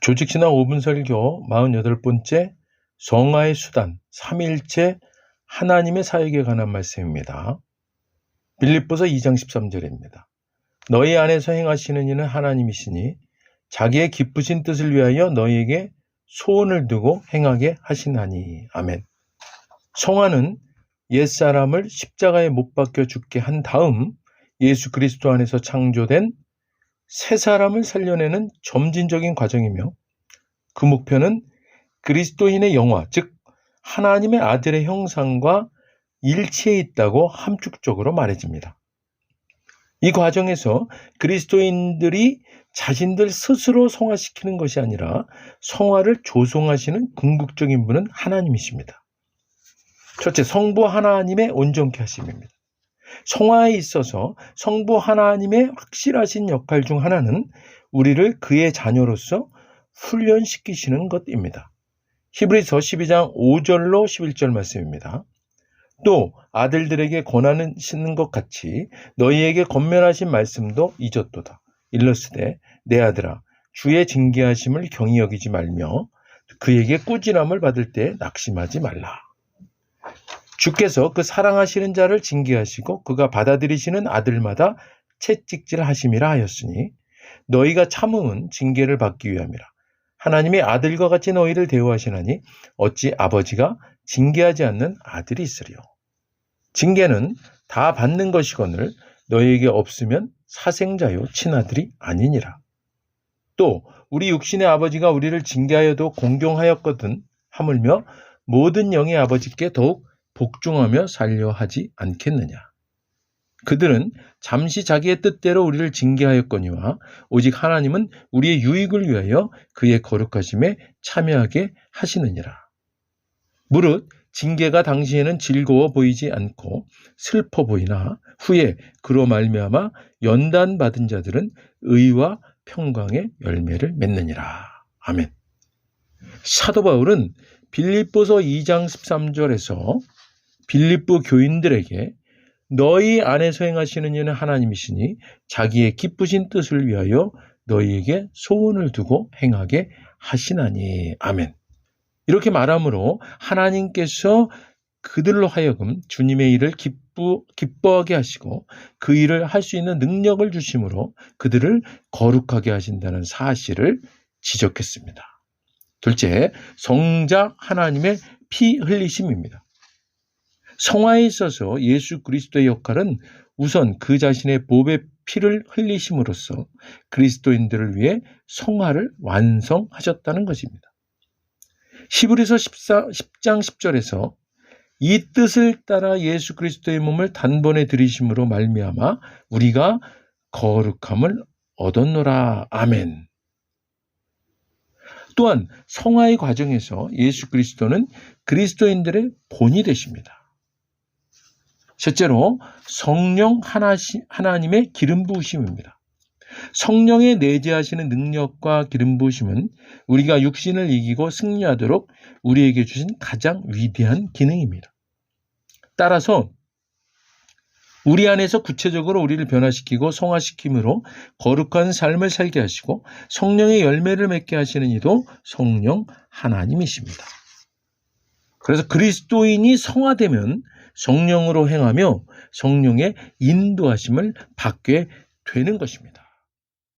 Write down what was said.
조직신앙 5분 설교 48번째 성화의 수단 3일째 하나님의 사역에 관한 말씀입니다. 빌립보서 2장 13절입니다. 너희 안에서 행하시는 이는 하나님이시니 자기의 기쁘신 뜻을 위하여 너희에게 소원을 두고 행하게 하시나니. 아멘. 성화는 옛사람을 십자가에 못 박혀 죽게 한 다음 예수 그리스도 안에서 창조된 새 사람을 살려내는 점진적인 과정이며 그 목표는 그리스도인의 영화, 즉 하나님의 아들의 형상과 일치해 있다고 함축적으로 말해집니다. 이 과정에서 그리스도인들이 자신들 스스로 성화시키는 것이 아니라 성화를 조성하시는 궁극적인 분은 하나님이십니다. 첫째, 성부 하나님의 온전케 하심입니다. 성화에 있어서 성부 하나님의 확실하신 역할 중 하나는 우리를 그의 자녀로서 훈련시키시는 것입니다. 히브리서 12장 5절로 11절 말씀입니다. 또 아들들에게 권하시는 것 같이 너희에게 건면하신 말씀도 잊었도다. 일러스되 내 아들아 주의 징계하심을 경히 여기지 말며 그에게 꾸지람을 받을 때 낙심하지 말라. 주께서 그 사랑하시는 자를 징계하시고 그가 받아들이시는 아들마다 채찍질 하심이라 하였으니 너희가 참음은 징계를 받기 위함이라. 하나님의 아들과 같이 너희를 대우하시나니 어찌 아버지가 징계하지 않는 아들이 있으리요. 징계는 다 받는 것이거늘 너희에게 없으면 사생자요 친아들이 아니니라. 또 우리 육신의 아버지가 우리를 징계하여도 공경하였거든 하물며 모든 영의 아버지께 더욱 복종하며 살려 하지 않겠느냐. 그들은 잠시 자기의 뜻대로 우리를 징계하였거니와 오직 하나님은 우리의 유익을 위하여 그의 거룩하심에 참여하게 하시느니라. 무릇 징계가 당시에는 즐거워 보이지 않고 슬퍼 보이나 후에 그로 말미암아 연단 받은 자들은 의와 평강의 열매를 맺느니라. 아멘. 사도 바울은 빌립보서 2장 13절에서 빌립보 교인들에게 너희 안에서 행하시는 이는 하나님이시니 자기의 기쁘신 뜻을 위하여 너희에게 소원을 두고 행하게 하시나니. 아멘. 이렇게 말함으로 하나님께서 그들로 하여금 주님의 일을 기쁘, 기뻐하게 하시고 그 일을 할 수 있는 능력을 주심으로 그들을 거룩하게 하신다는 사실을 지적했습니다. 둘째, 성자 하나님의 피 흘리심입니다. 성화에 있어서 예수 그리스도의 역할은 우선 그 자신의 보배 피를 흘리심으로써 그리스도인들을 위해 성화를 완성하셨다는 것입니다. 히브리서 14, 10장 10절에서 이 뜻을 따라 예수 그리스도의 몸을 단번에 들이심으로 말미암아 우리가 거룩함을 얻었노라. 아멘. 또한 성화의 과정에서 예수 그리스도는 그리스도인들의 본이 되십니다. 셋째로 성령 하나시, 하나님의 기름 부으심입니다. 성령의 내재하시는 능력과 기름 부으심은 우리가 육신을 이기고 승리하도록 우리에게 주신 가장 위대한 기능입니다. 따라서 우리 안에서 구체적으로 우리를 변화시키고 성화시킴으로 거룩한 삶을 살게 하시고 성령의 열매를 맺게 하시는 이도 성령 하나님이십니다. 그래서 그리스도인이 성화되면 성령으로 행하며 성령의 인도하심을 받게 되는 것입니다.